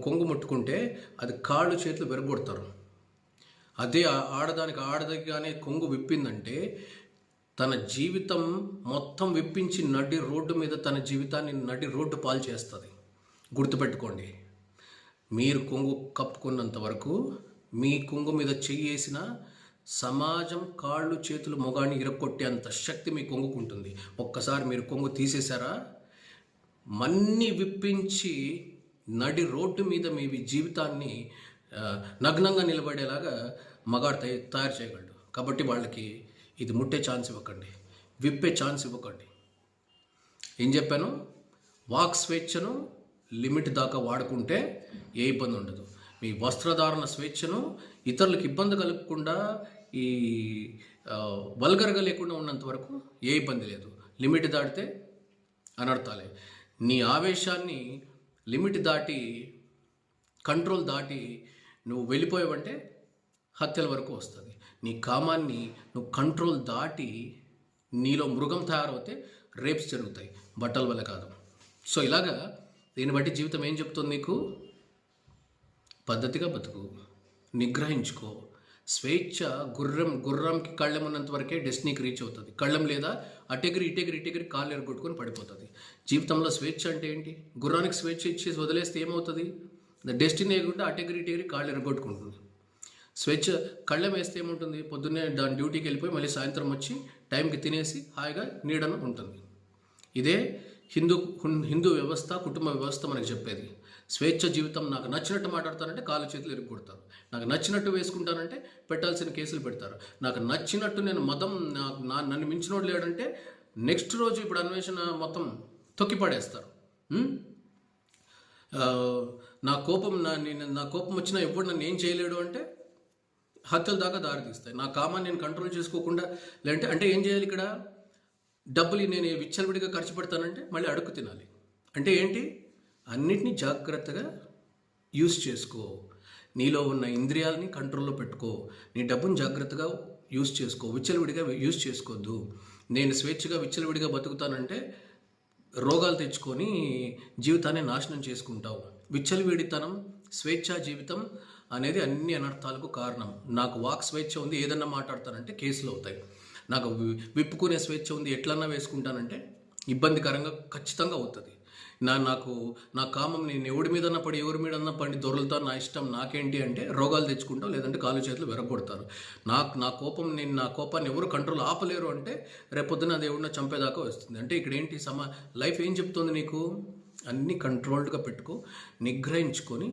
కొంగు ముట్టుకుంటే అది కాళ్ళు చేతులు విరగొడతారు. అదే ఆడదానికి ఆడదగానే కొంగు విప్పిందంటే తన జీవితం మొత్తం విప్పించి నడి రోడ్డు మీద తన జీవితాన్ని నడి రోడ్డు పాలు చేస్తుంది. గుర్తుపెట్టుకోండి మీరు కొంగు కప్పుకున్నంత వరకు మీ కొంగు మీద చెయ్యేసిన సమాజం కాళ్ళు చేతులు మొగాన్ని ఇరక్కొట్టేంత శక్తి మీ కొంగుకుంటుంది ఒక్కసారి మీరు కొంగు తీసేశారా? మన్ని విప్పించి నడి రోడ్డు మీద మీ జీవితాన్ని నగ్నంగా నిలబడేలాగా మగాడు తయ- తయారు చేయగలడు. కాబట్టి వాళ్ళకి ఇది ముట్టే ఛాన్స్ ఇవ్వకండి. విప్పే ఛాన్స్ ఇవ్వకండి. ఏం చెప్పాను? వాక్ స్వేచ్ఛను లిమిట్ దాకా వాడుకుంటే ఏ ఇబ్బంది ఉండదు. మీ వస్త్రధారణ స్వేచ్ఛను ఇతరులకు ఇబ్బంది కలగకుండా ఈ వల్గరగా వల్గర్గా లేకుండా ఉన్నంత వరకు ఏ ఇబ్బంది లేదు. లిమిట్ దాటితే అనర్థాలే. నీ ఆవేశాన్ని లిమిట్ దాటి కంట్రోల్ దాటి నువ్వు వెళ్ళిపోయావంటే హత్యల వరకు వస్తుంది. నీ కామాన్ని నువ్వు కంట్రోల్ దాటి నీలో మృగం తయారవుతే రేప్స్ జరుగుతాయి. బట్టల వల్ల కాదు. సో ఇలాగా దీన్ని బట్టి జీవితం ఏం చెప్తుంది నీకు? పద్ధతిగా బతుకు. నిగ్రహించుకో. స్వేచ్ఛ గుర్రం గుర్రంకి కళ్ళెం ఉన్నంత వరకే డెస్టినీకి రీచ్ అవుతుంది. కళ్ళెం లేదా అటెగిరి ఇటెగిరి ఇటెగిరి కాళ్ళు ఎరగొట్టుకొని పడిపోతుంది. జీవితంలో స్వేచ్ఛ అంటే ఏంటి? గుర్రానికి స్వేచ్ఛ ఇచ్చేసి వదిలేస్తే ఏమవుతుంది? డెస్టినీ ఎగుంటే అటెగిరి ఇటెగిరి కాళ్ళు ఎరగొట్టుకుంటుంది. స్వేచ్ఛ కళ్ళెం వేస్తే ఏముంటుంది? పొద్దున్నే దాని డ్యూటీకి వెళ్ళిపోయి మళ్ళీ సాయంత్రం వచ్చి టైంకి తినేసి హాయిగా నీడను ఉంటుంది. ఇదే హిందూ హిందూ వ్యవస్థ కుటుంబ వ్యవస్థ మనకు చెప్పేది. స్వేచ్ఛ జీవితం నాకు నచ్చినట్టు మాట్లాడతానంటే కాలు చేతులు ఇరుక్కొడతారు నాకు నచ్చినట్టు వేసుకుంటానంటే పెట్టాల్సిన కేసులు పెడతారు. నాకు నచ్చినట్టు నేను మతం నాకు నా నన్ను మించినోడు లేడంటే నెక్స్ట్ రోజు ఇప్పుడు అన్వేషణ మొత్తం తొక్కిపడేస్తారు. నా కోపం నా నేను నా కోపం వచ్చినా ఎప్పుడు నన్ను ఏం చేయలేడు అంటే హత్యల దాకా దారితీస్తాయి నా కామాన్ని నేను కంట్రోల్ చేసుకోకుండా లేదంటే అంటే ఏం చేయాలి ఇక్కడ? డబ్బులు నేను విచ్చలవిడిగా ఖర్చు పెడతానంటే మళ్ళీ అడుగు తినాలి. అంటే ఏంటి? అన్నిటినీ జాగ్రత్తగా యూస్ చేసుకో. నీలో ఉన్న ఇంద్రియాలని కంట్రోల్లో పెట్టుకో. నీ డబ్బును జాగ్రత్తగా యూస్ చేసుకో. విచ్చలవిడిగా యూస్ చేసుకోవద్దు నేను స్వేచ్ఛగా విచ్చలవిడిగా బతుకుతానంటే రోగాలు తెచ్చుకొని జీవితాన్ని నాశనం చేసుకుంటావు. విచ్చలవిడితనం స్వేచ్ఛా జీవితం అనేది అన్ని అనర్థాలకు కారణం. నాకు వాక్ స్వేచ్ఛ ఉంది ఏదన్నా మాట్లాడతానంటే కేసులు అవుతాయి. నాకు వి- విప్పుకునే స్వేచ్ఛ ఉంది ఎట్లన్నా వేసుకుంటానంటే ఇబ్బందికరంగా ఖచ్చితంగా అవుతుంది. నా నాకు నా కామం నేను ఎవడి మీదన్నా పడి ఎవరి మీదన్నా పడి దొరలుతా నా ఇష్టం నాకేంటి అంటే రోగాలు తెచ్చుకుంటావు లేదంటే కాలు చేతులు వెరగొడతారు. నాకు నా కోపం నేను నా కోపాన్ని ఎవరు కంట్రోల్ ఆపలేరు అంటే రేపొద్దున అది ఎవరిన చంపేదాకా వస్తుంది. అంటే ఇక్కడ ఏంటి సమా లైఫ్ ఏం చెప్తుంది నీకు? అన్నీ కంట్రోల్డ్గా పెట్టుకో నిగ్రహించుకొని